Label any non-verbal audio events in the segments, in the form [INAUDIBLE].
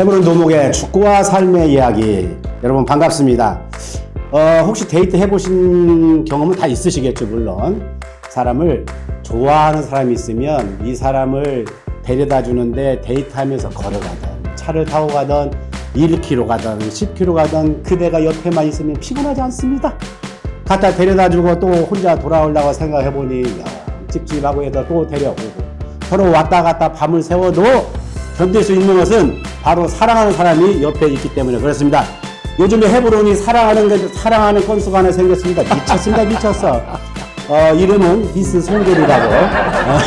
해보는 도목의 축구와 삶의 이야기 여러분 반갑습니다. 어, 혹시 데이트 해보신 경험은 다 있으시겠죠 물론 사람을 좋아하는 사람이 있으면 이 사람을 데려다 주는데 데이트하면서 걸어가든 차를 타고 가든 1km 가든 10km 가든 그대가 옆에만 있으면 피곤하지 않습니다. 갖다 데려다 주고 또 혼자 돌아오려고 생각해 보니 찝찝하고 해서 또 데려오고 서로 왔다 갔다 밤을 새워도 견딜 수 있는 것은 바로 사랑하는 사람이 옆에 있기 때문에 그렇습니다. 요즘에 해보로니 사랑하는 게 사랑하는 건수가 하나 생겼습니다. 미쳤습니다, 미쳤어. 어, 이름은 미스 송계리라고. 어,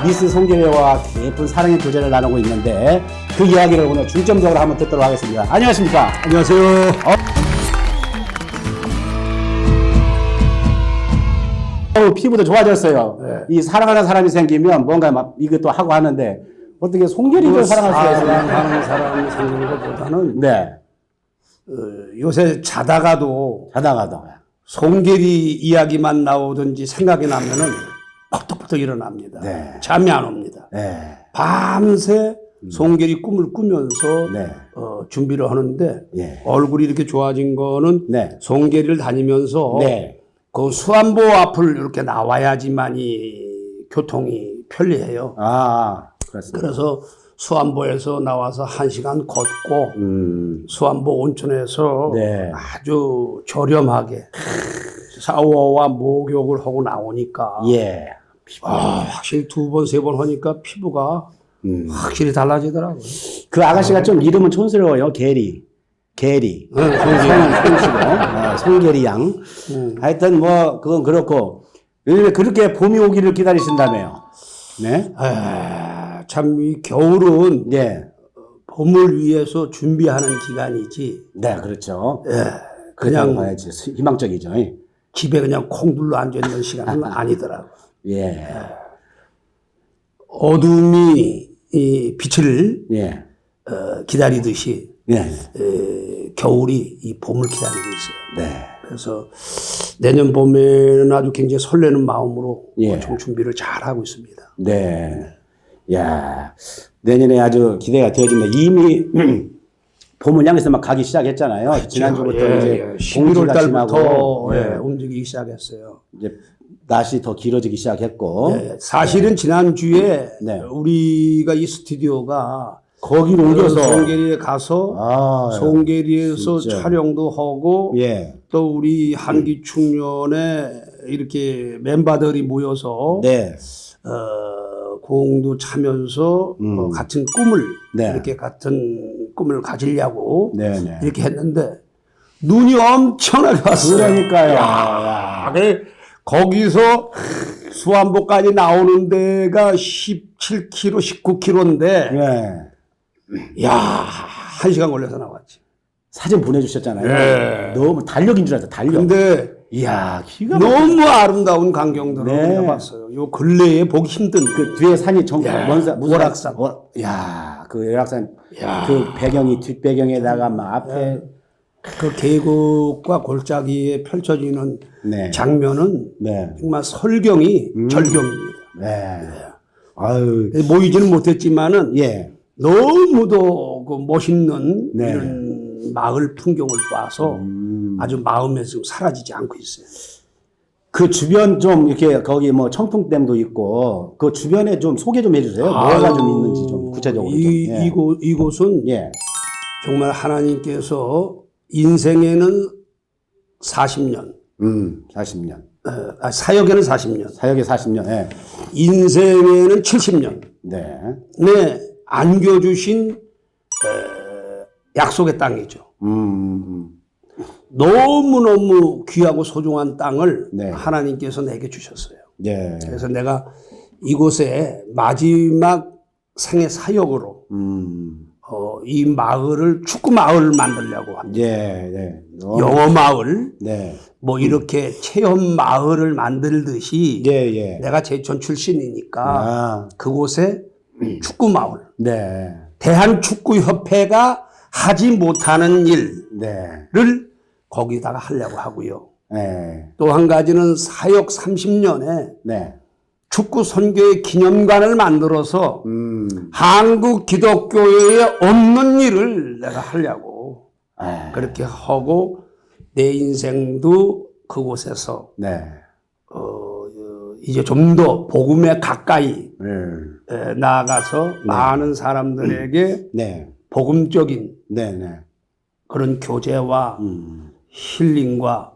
[LAUGHS] 미스 송계리와 깊은 사랑의 교제를 나누고 있는데 그 이야기를 오늘 중점적으로 한번 듣도록 하겠습니다. 안녕하십니까? 안녕하세요. 어우, 피부도 좋아졌어요. 네. 이 사랑하는 사람이 생기면 뭔가 막 이것도 하고 하는데 어떻게 송계리를 사랑할 수가 있어요? 사랑하는 사람이 생기는 것보다는 네. 어, 요새 자다가도 자다가도. 송계리 이야기만 나오든지 생각이 나면은 퍽떡퍽떡 일어납니다. 네. 잠이 안 옵니다. 네. 밤새 송계리 꿈을 꾸면서 네. 어, 준비를 하는데 예. 얼굴이 이렇게 좋아진 거는 네. 송계리를 다니면서 네. 그 수안보 앞을 이렇게 나와야지만이 교통이 편리해요. 아, 그렇습니다. 그래서 수안보에서 나와서 한 시간 걷고 음, 수안보 온천에서 네. 아주 저렴하게 샤워와 목욕을 하고 나오니까 예. 아, 확실히 두 번, 세 번 하니까 피부가 음. 확실히 달라지더라고요. 그 아가씨가 좀 이름은 촌스러워요. 게리. 게리. 네, 성은 송씨고, 어, 송게리 양. 음. 하여튼 뭐, 그건 그렇고, 왜 그렇게 봄이 오기를 기다리신다며요. 네. 아, 참, 이 겨울은 네. 봄을 위해서 준비하는 기간이지, 네, 그렇죠. 예, 그냥 그냥 봐야지. 수- 희망적이죠. 집에 그냥 콩 둘러 앉아있는 시간은 [LAUGHS] 아니더라고요. 예. 어둠이 이 빛을 예. 어, 기다리듯이 예. 에, 겨울이 이 봄을 기다리고 있어요. 네. 그래서 내년 봄에는 아주 굉장히 설레는 마음으로 예. 엄청 준비를 잘 하고 있습니다. 네. 야 내년에 아주 기대가 되어진다. 이미 [CLEARS THROAT] 봄을 향해서 막 가기 시작했잖아요. 지난주부터 예, 이제 예. 11월 공기가 달부터 예, 예, 움직이기 시작했어요. 이제 낮이 더 길어지기 시작했고 예, 사실은 지난 주에 네. 우리가 이 스튜디오가 거기로 옮겨서 송계리에 가서 아, 송계리에서 진짜. 촬영도 하고 예, 또 우리 한기충년에 이렇게 멤버들이 모여서 네, 어, 공도 차면서 음. 어, 같은 꿈을 네. 이렇게 같은 꿈을 가지려고 네, 네. 이렇게 했는데 눈이 엄청나게 왔어요. 그러니까요. 야, 그래, 거기서 수안보까지 나오는 데가 17km, 19km인데 예. 야, 한 시간 걸려서 나왔지. 사진 보내주셨잖아요. 예. 너무 달력인 줄 알았어. 달력. 근데 이야, 기가 막. 너무 아름다운 광경들을 네. 우리가 봤어요. 요 근래에 보기 힘든 그 뒤에 산이 정 야, 먼산 무슨 월악산. 산? 월- 야, 그 월악산 야. 그 배경이 뒷배경에다가 막 앞에 그 계곡과 골짜기에 펼쳐지는 네. 장면은 네. 정말 설경이 절경입니다. 네. 아유. 모이지는 못했지만은 예. 너무도 그 멋있는 네. 이런 마을 풍경을 봐서 음. 아주 마음에 지금 사라지지 않고 있어요. 그 주변 좀 이렇게 거기 뭐 청풍댐도 있고 그 주변에 좀 소개 좀 해주세요. 뭐가 좀 있는지 좀 구체적으로 좀. 이, 예. 이곳, 이곳은 예. 정말 하나님께서 인생에는 40년, 음. 40년. 어, 아, 사역에는 40년, 사역에 40년. 예. 인생에는 70년, 네. 네, 안겨주신 어, 약속의 땅이죠. 음, 음. 음. 너무너무 귀하고 소중한 땅을 네. 하나님께서 내게 주셨어요. 예. 그래서 내가 이곳에 마지막 생애 사역으로 음. 어, 이 마을을 축구 마을을 만들려고 합니다. 예. 예. 어. 영어 마을, 네. 뭐 이렇게 체험 마을을 만들듯이 예, 예. 내가 제천 출신이니까 아. 그곳에 축구 마을, 네. 대한축구협회가 하지 못하는 일을 네. 거기다가 하려고 하고요. 네. 또한 가지는 사역 30년에 네. 축구 선교의 기념관을 만들어서 음. 한국 기독교회에 없는 일을 내가 하려고 아, 그렇게 하고 내 인생도 그곳에서 네. 어, 어, 이제 좀 더 복음에 가까이 음. 에, 나아가서 많은 사람들에게 네. 복음적인 네, 네. 그런 교제와 음. 힐링과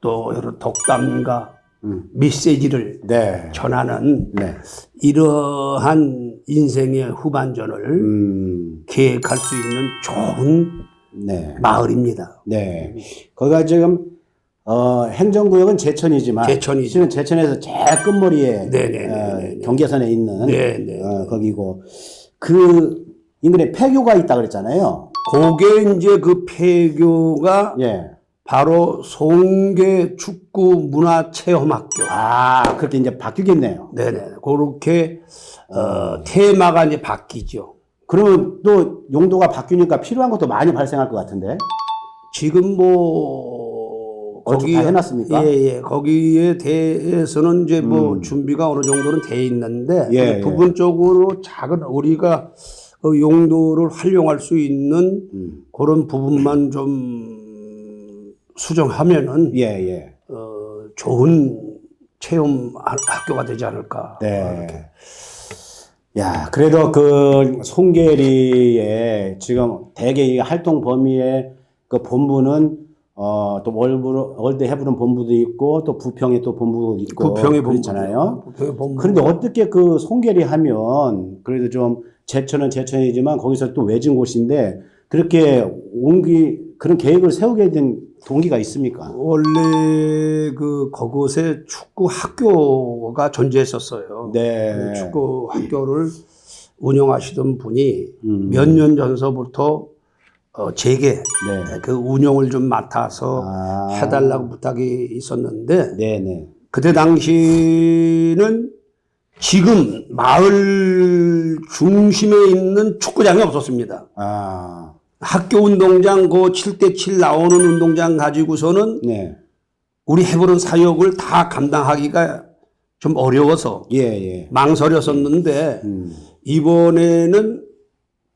또 여러 독담과 음. 메시지를 네. 전하는 네. 이러한 인생의 후반전을 음. 계획할 수 있는 좋은 네. 마을입니다. 네. 거기가 지금 어, 행정구역은 제천이지만 제천이죠. 실은 제천에서 제일 끝머리에 네네네네. 어, 경계선에 있는 네네. 어, 거기고 그 인근에 폐교가 있다 그랬잖아요. 그게 이제 그 폐교가 예. 바로 송계 축구 문화 체험학교. 아, 그렇게 이제 바뀌겠네요. 네네. 그렇게 어, 테마가 이제 바뀌죠. 그러면 또 용도가 바뀌니까 필요한 것도 많이 발생할 것 같은데. 지금 뭐다 해놨습니까? 예 예 거기에 대해서는 이제 뭐 음. 준비가 어느 정도는 돼 있는데 예, 예. 부분적으로 작은 우리가 그 용도를 활용할 수 있는 음. 그런 부분만 좀 수정하면은 예, 예. 어, 좋은 체험 하- 학교가 되지 않을까. 네. 야, 그래도 그 송계리의 지금 대개 이 활동 범위의 그 본부는 어, 또 월드, 월드 해부는 본부도 있고 또 부평에 또 본부도 있고 부평의 그렇잖아요. 본부. 그런데 어떻게 그 송계리 하면 그래도 좀 제천은 제천이지만 거기서 또 외진 곳인데 그렇게 옮기 그런 계획을 세우게 된 동기가 있습니까? 원래 그 그곳에 축구 학교가 존재했었어요. 네. 그 축구 학교를 운영하시던 분이 음. 몇년 전서부터 어, 제게 네. 그 운영을 좀 맡아서 아. 해달라고 부탁이 있었는데 네네. 그때 당시는 지금 마을 중심에 있는 축구장이 없었습니다. 아, 학교 운동장 그 7대7 나오는 운동장 가지고서는 네. 우리 해보는 사역을 다 감당하기가 좀 어려워서 예, 예. 망설였었는데 음. 이번에는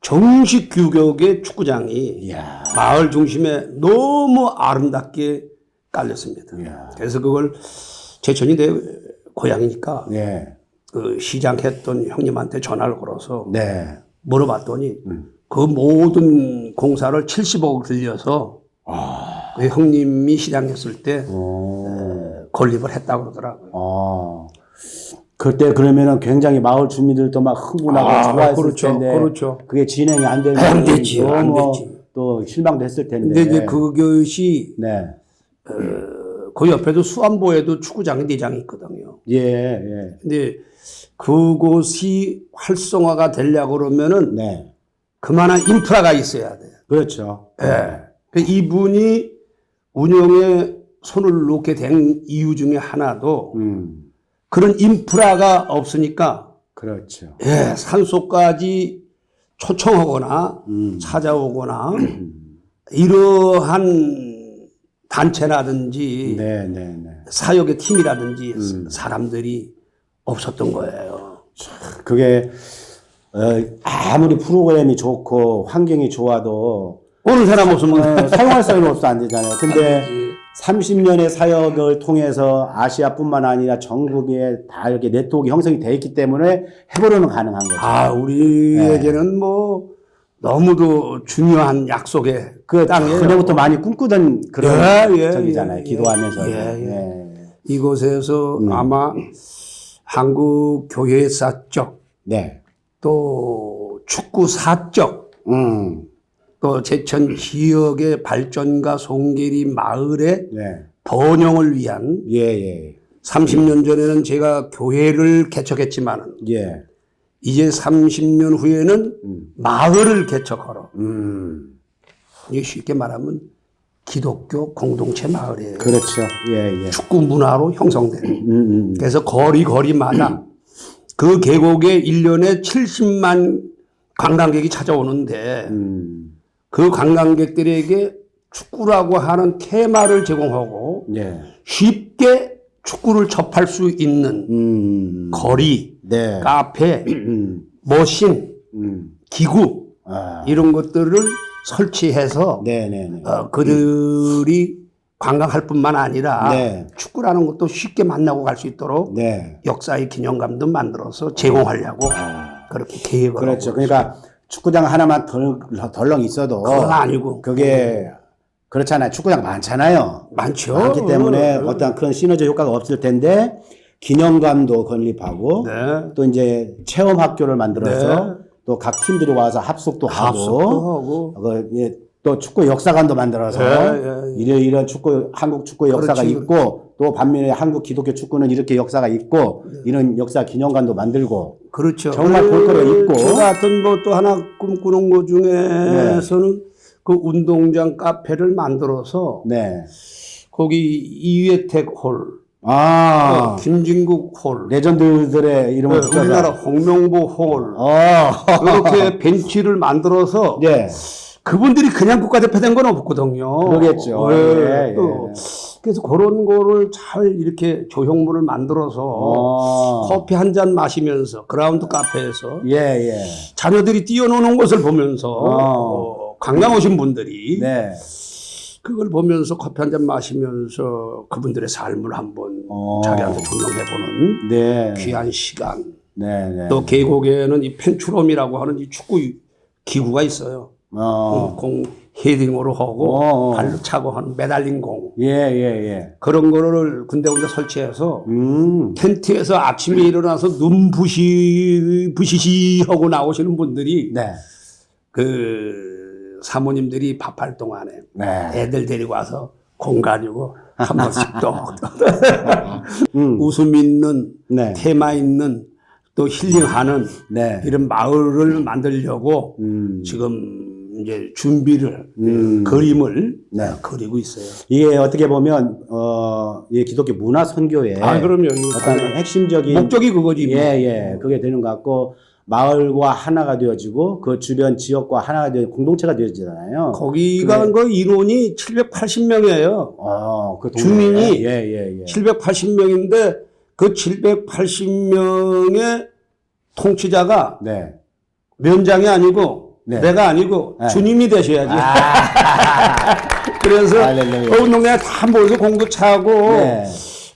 정식 규격의 축구장이 이야. 마을 중심에 너무 아름답게 깔렸습니다. 이야. 그래서 그걸 제천이 내 고향이니까 네. 그 시장 했던 형님한테 전화를 걸어서 네. 물어봤더니 음. 그 모든 공사를 70억을 들여서 아. 그 형님이 시장했을 때 어. 건립을 했다고 그러더라고요. 아. 그때 그러면은 굉장히 마을 주민들도 막 흥분하고 좋아했을 그렇죠. 텐데 그렇죠. 그게 진행이 안 되면 안 되지, 안 너무 되지. 또 실망도 했을 텐데. 근데 이제 그것이 네. 그 옆에도 수안보에도 축구장이 네 장이 있거든요. 예, 예. 근데 그곳이 활성화가 되려고 그러면은 네. 그만한 인프라가 있어야 돼요. 그렇죠. 예. 그 이분이 운영에 손을 놓게 된 이유 중에 하나도 음. 그런 인프라가 없으니까 그렇죠. 예, 산소까지 초청하거나 음. 찾아오거나 [CLEARS THROAT] 이러한 단체라든지 네, 네, 네. 사역의 팀이라든지 음. 사람들이 없었던 거예요. 그게 어, 아무리 프로그램이 좋고 환경이 좋아도 오는 사람 없으면 어, 사용할 사람이 없어 안 되잖아요. 근데 30년의 사역을 통해서 아시아뿐만 아니라 전국에 다 이렇게 네트워크 형성이 돼 있기 때문에 해보려는 가능한 거죠. 아 우리에게는 뭐 너무도 중요한 약속의 그. 그때부터 많이 꿈꾸던 그런 예, 예, 적이잖아요. 예, 기도하면서. 예, 예. 네. 이곳에서 음. 아마 한국 교회 사적 네. 또 축구 사적 음. 또 제천 지역의 발전과 송계리 마을의 네. 번영을 위한 예, 예. 30년 전에는 제가 교회를 개척했지만 예. 이제 30년 후에는 음. 마을을 개척하러 음. 이게 쉽게 말하면 기독교 공동체 마을이에요. 그렇죠. 예, 예. 축구 문화로 형성된. 음, 음. 그래서 거리 거리마다 그 계곡에 1년에 70만 관광객이 찾아오는데 음. 그 관광객들에게 축구라고 하는 테마를 제공하고 예. 쉽게 축구를 접할 수 있는 음. 거리, 네. 카페, 음. 머신, 음. 기구 아. 이런 것들을 설치해서 네네네. 어, 그들이 관광할 뿐만 아니라 네. 축구라는 것도 쉽게 만나고 갈 수 있도록 네. 역사의 기념감도 만들어서 제공하려고 아. 그렇게 계획을 그렇죠. 하고 그러니까 축구장 하나만 덜, 덜렁 있어도 그건 아니고 그게 그렇잖아요. 축구장 많잖아요. 많죠. 많기 때문에 네. 어떤 그런 시너지 효과가 없을 텐데 기념관도 건립하고 네. 또 이제 체험 학교를 만들어서 네. 또각 팀들이 와서 합숙도 하고 합숙도 하고 그, 예, 또 축구 역사관도 만들어서 네, 네, 이런 이런 축구 한국 축구 역사가 그렇지. 있고 또 반면에 한국 기독교 축구는 이렇게 역사가 있고 네. 이런 역사 기념관도 만들고 그렇죠. 정말 볼거리가 있고. 저 같은 뭐또 하나 꿈꾸는 것 중에서는 그 운동장 카페를 만들어서 네. 거기 이회택 홀, 아 어, 김진국 홀, 레전드들의 이름을 네, 우리나라 홍명보 홀 어. 이렇게 [LAUGHS] 벤치를 만들어서 네. 그분들이 그냥 국가대표 된 건 없거든요. 그러겠죠. 네, 예, 또 예. 그래서 그런 거를 잘 이렇게 조형물을 만들어서 어. 커피 한 잔 마시면서 그라운드 카페에서 예, 예. 자녀들이 뛰어노는 것을 보면서 어. 어, 관광 오신 분들이 네. 그걸 보면서 커피 한 잔 마시면서 그분들의 삶을 한번 어. 자기한테 조명해보는 네. 귀한 시간. 네, 네. 또 계곡에는 이 펜추럼이라고 하는 이 축구 기구가 있어요. 어. 공 헤딩으로 하고 어. 발로 차고 하는 매달린 공 예, 예, 예. 그런 거를 군데군데 설치해서 음. 텐트에서 아침에 일어나서 눈 부시 부시시 하고 나오시는 분들이 네. 그 사모님들이 밥할 동안에 네. 애들 데리고 와서 공 가지고 한 번씩 [LAUGHS] 또 음. 웃음 있는 네. 테마 있는 또 힐링하는 네. 이런 마을을 만들려고 음. 지금 이제 준비를 음. 그림을 네. 그리고 있어요. 이게 어떻게 보면 어, 이 기독교 문화 선교의 아 그럼요. 이거 어떤 당연히. 핵심적인 목적이 그거지. 예, 뭐. 예. 그게 되는 것 같고 마을과 하나가 되어지고 그 주변 지역과 하나가 되어 공동체가 되어지잖아요. 거기가. 그 인원이 780명이에요. 어, 그. 주민이 예, 예, 예. 780명인데 그 780명의 통치자가 네. 면장이 아니고 네. 내가 아니고 네. 주님이 되셔야지. 아, [LAUGHS] 그래서. 그 운동장에 다 모여서 공도 차고 네.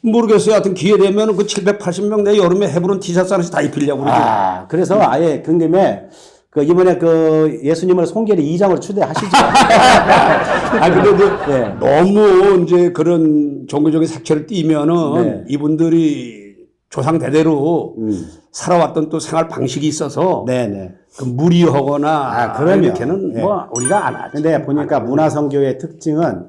모르겠어요. 하여튼 기회 되면 그 780명 내 여름에 해부른 티셔츠 하나씩 다 입히려고 그러죠. 아, 그래서 아예 근김에 그 이번에 그 예수님을 송계리 2장으로 추대하시죠. [LAUGHS] 아, 근데 이제 네. 너무 이제 그런 종교적인 색채를 띠면은 네. 이분들이 조상 대대로 음. 살아왔던 또 생활 방식이 있어서 네, 네. 그 무리하거나 아, 그럼요. 이렇게는 네. 뭐 우리가 안 하죠. 근데 보니까 문화선교의 특징은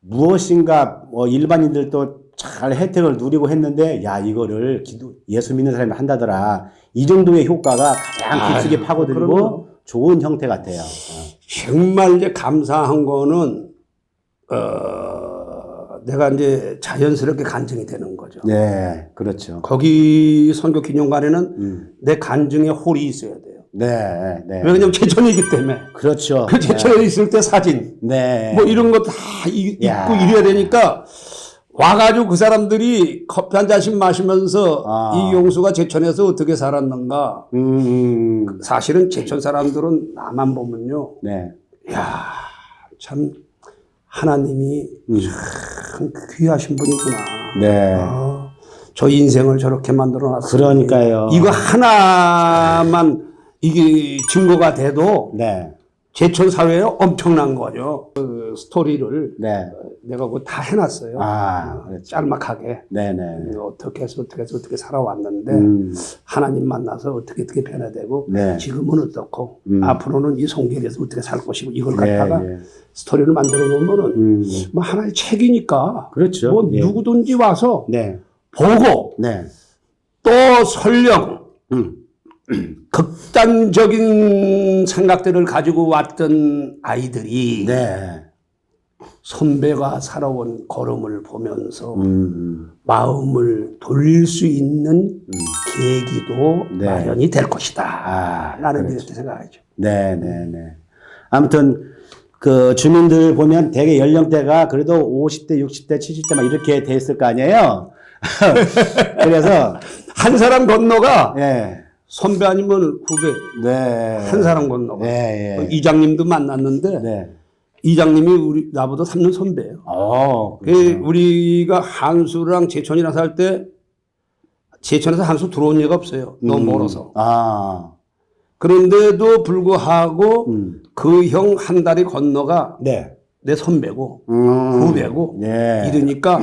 무엇인가 뭐 일반인들도 잘 혜택을 누리고 했는데 야 이거를 기도 예수 믿는 사람이 한다더라 이 정도의 효과가 가장 깊숙이 아유, 파고들고 그럼요. 좋은 형태 같아요. 정말 이제 감사한 거는 어 내가 이제 자연스럽게 간증이 되는 거죠. 네, 그렇죠. 거기 선교 기념관에는 음, 내 간증의 홀이 있어야 돼요. 네, 네, 왜냐면 제천이기 때문에 그렇죠. 그 제천에 있을 때 사진 네, 뭐 이런 거 다 입고 야. 이래야 되니까 와가지고 그 사람들이 커피 한 잔씩 마시면서 아. 이 용수가 제천에서 어떻게 살았는가. 음, 음, 사실은 제천 사람들은 나만 보면요. 네, 야, 참 하나님이 음. 참 귀하신 분이구나. 네, 어, 저 인생을 저렇게 만들어 놨어. 그러니까요. 이거 하나만 이게 증거가 돼도 네, 제천 사회에 엄청난 거죠. 그 스토리를 네, 내가 그거 다 해놨어요. 아, 그렇죠. 짤막하게. 네, 네, 어떻게 해서 어떻게 해서 어떻게 살아왔는데 음, 하나님 만나서 어떻게 어떻게 변화되고 네. 지금은 어떻고 음. 앞으로는 이 송계리에서 어떻게 살 것이고 이걸 네, 갖다가 네. 스토리를 만들어 놓으면은 음, 뭐 하나의 책이니까 그렇죠. 뭐 예. 누구든지 와서 네, 보고 네, 또 설령 음, [CLEARS THROAT] 극단적인 생각들을 가지고 왔던 아이들이 네, 선배가 살아온 걸음을 보면서 음, 마음을 돌릴 수 있는 계기도 네. 마련이 될 것이다. 아, 나는 그렇죠. 이렇게 생각하죠. 네, 네, 네. 아무튼 그 주민들 보면 대개 연령대가 그래도 50대, 60대, 70대 막 이렇게 돼 있을 거 아니에요. [LAUGHS] 그래서 [LAUGHS] 한 사람 건너가 예, 선배 아니면 후배. 네, 한 사람 건너가. 예, 예. 이장님도 만났는데 네, 이장님이 우리 나보다 3년 선배예요. 어, 그 우리가 한수랑 제천이랑 살 때 제천에서 한수 들어온 얘가 없어요. 너무 멀어서. 아, 그런데도 불구하고 음, 그형 한 달이 건너가 네, 내 선배고 음, 후배고 네, 이러니까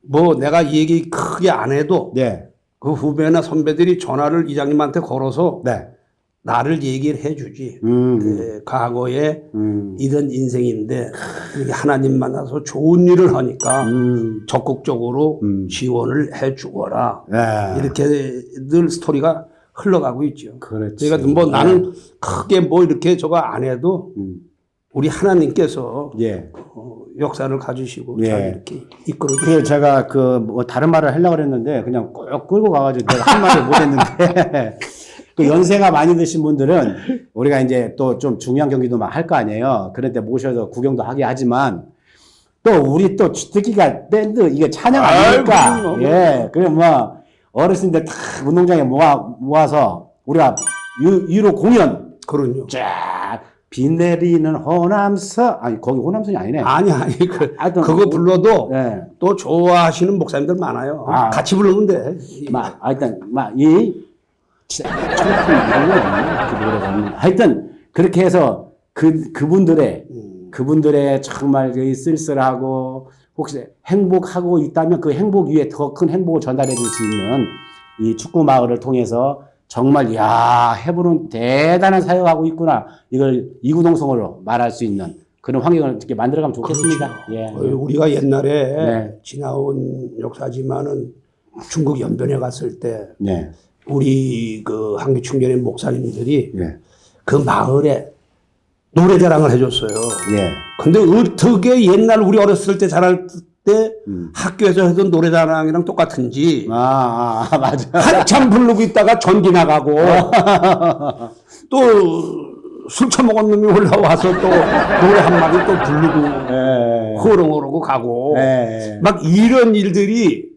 뭐 내가 얘기 크게 안 해도 네, 그 후배나 선배들이 전화를 이장님한테 걸어서 네, 나를 얘기를 해주지. 음, 예, 과거에 음, 이런 인생인데 이렇게 하나님 만나서 좋은 일을 하니까 음, 적극적으로 음. 지원을 해주거라. 네, 이렇게 늘 스토리가 흘러가고 있죠. 그렇지. 그러니까 뭐 나는 크게 뭐 이렇게 저거 안 해도 음, 우리 하나님께서 예. 어, 역사를 가지시고 예. 잘 이렇게 이끌어 주시고 그 제가 그 뭐 다른 말을 하려고 그랬는데 그냥 꼭 끌고 가가지고 내가 한 말을 못 했는데 [LAUGHS] 그 연세가 많이 드신 분들은 우리가 이제 또 좀 중요한 경기도 막 할 거 아니에요. 그런데 모셔서 구경도 하게 하지만 또 우리 또 주특기가 밴드 이게 찬양 아닙니까? 예. 그래 뭐 어르신들 다 운동장에 모아 모아서 우리가 유, 유로 공연 그럼요. 쫙 비 내리는 호남서 아니 거기 호남선이 아니네. 아니 아니 그 하여튼 그거 불러도 예. 또 좋아하시는 목사님들 많아요. 아. 같이 부르면 돼. 막 하여튼 막이. 하여튼 그렇게 해서 그 그분들의 그분들의 정말 그 쓸쓸하고 혹시 행복하고 있다면 그 행복 위에 더 큰 행복을 전달해 줄 수 있는 이 축구 마을을 통해서 정말 야 해부는 대단한 사역하고 있구나 이걸 이구동성으로 말할 수 있는 그런 환경을 이렇게 만들어가면 좋겠습니다. 예. 어, 우리가 옛날에 네. 지나온 역사지만은 중국 연변에 갔을 때 네. 우리 그 한기 충전의 목사님들이 네. 그 마을에 노래 자랑을 해줬어요. 예. 근데 어떻게 옛날 우리 어렸을 때 자랄 때 음. 학교에서 하던 노래 자랑이랑 똑같은지 아, 아, 아 맞아. 한참 [LAUGHS] 부르고 있다가 전기 나가고 [LAUGHS] 또 술 처먹은 놈이 올라와서 또 노래 한 마디 또 부르고 예. 호롱호롱고 가고 예. 막 이런 일들이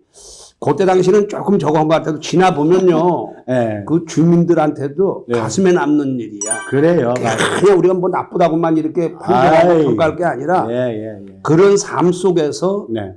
그때 당시는 조금 적은 것 같아도 지나 보면요 예. [LAUGHS] 그 주민들한테도 네. 가슴에 남는 일이야. 그래요. 맞아. 그냥 우리가 뭐 나쁘다고만 이렇게 아이. 평가하고 평가할 게 아니라 예, 예, 예. 그런 삶 속에서 네.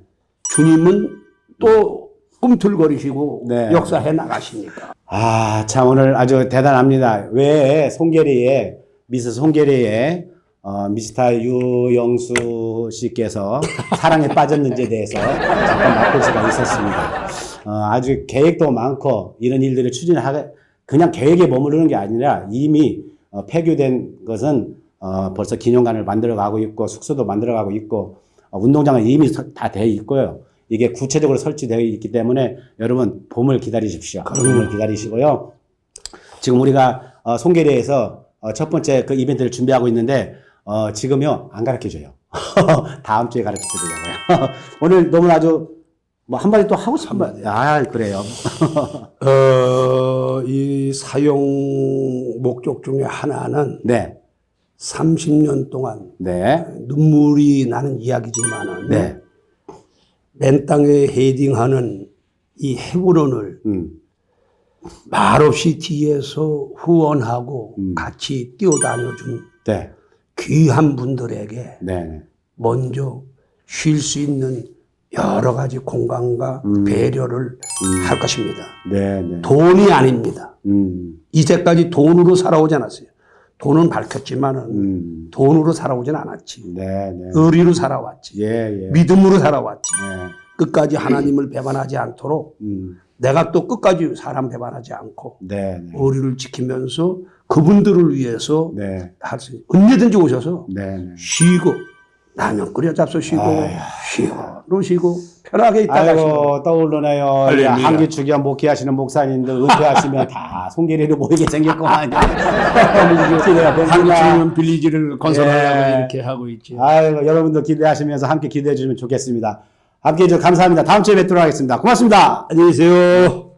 주님은 또 꿈틀거리시고 네. 역사해 나가시니까. 아, 참 오늘 아주 대단합니다. 왜 송계리에 미스 송계리에 어, 미스터 유영수 씨께서 사랑에 빠졌는지에 대해서 잠깐 맛볼 수가 있었습니다. 어, 아주 계획도 많고 이런 일들을 추진하게 그냥 계획에 머무르는 게 아니라 이미 어, 폐교된 것은 어, 벌써 기념관을 만들어 가고 있고 숙소도 만들어 가고 있고 어, 운동장은 이미 다 돼 있고요. 이게 구체적으로 설치되어 있기 때문에 여러분 봄을 기다리십시오. 봄을 기다리시고요. 지금 우리가 어, 송계리에서 어, 첫 번째 그 이벤트를 준비하고 있는데 어, 지금요 안 가르쳐 줘요. [LAUGHS] 다음 주에 가르쳐 드리려고요. [LAUGHS] 오늘 너무 아주 뭐 한마디 또 하고 싶은 말. 아 그래요. [LAUGHS] 어, 이 사용 목적 중에 하나는 네, 30년 동안 네, 눈물이 나는 이야기지만은 네. 맨 땅에 헤딩하는 이 헤브론을 음, 말없이 뒤에서 후원하고 음. 같이 뛰어다녀준 네, 귀한 분들에게 네, 먼저 쉴 수 있는 여러 가지 공간과 음. 배려를 할 것입니다. 네, 네. 돈이 아닙니다. 음, 이제까지 돈으로 살아오지 않았어요. 돈은 밝혔지만은 음, 돈으로 살아오진 않았지. 네, 네. 의리로 살아왔지. 예, 예. 믿음으로 살아왔지. 네, 끝까지 하나님을 배반하지 않도록 음, 내가 또 끝까지 사람 배반하지 않고 네, 네, 의리를 지키면서 그분들을 위해서 네, 할 수, 언제든지 오셔서 네, 네. 쉬고 라면 끓여 잡수시고 아휴. 쉬고 노시고 편하게 있다 가시고 떠오르네요. 한기 주기한 목회하시는 목사님들 은퇴하시면 다 [LAUGHS] 송계리로 모이게 생겼구만. [LAUGHS] [LAUGHS] 한국처럼 빌리지를 건설하려고 예. 이렇게 하고 있지. 아이고 여러분도 기대하시면서 함께 기대해 주시면 좋겠습니다. 함께 해주셔서 감사합니다. 다음 주에 뵙도록 하겠습니다. 고맙습니다. 안녕히 계세요.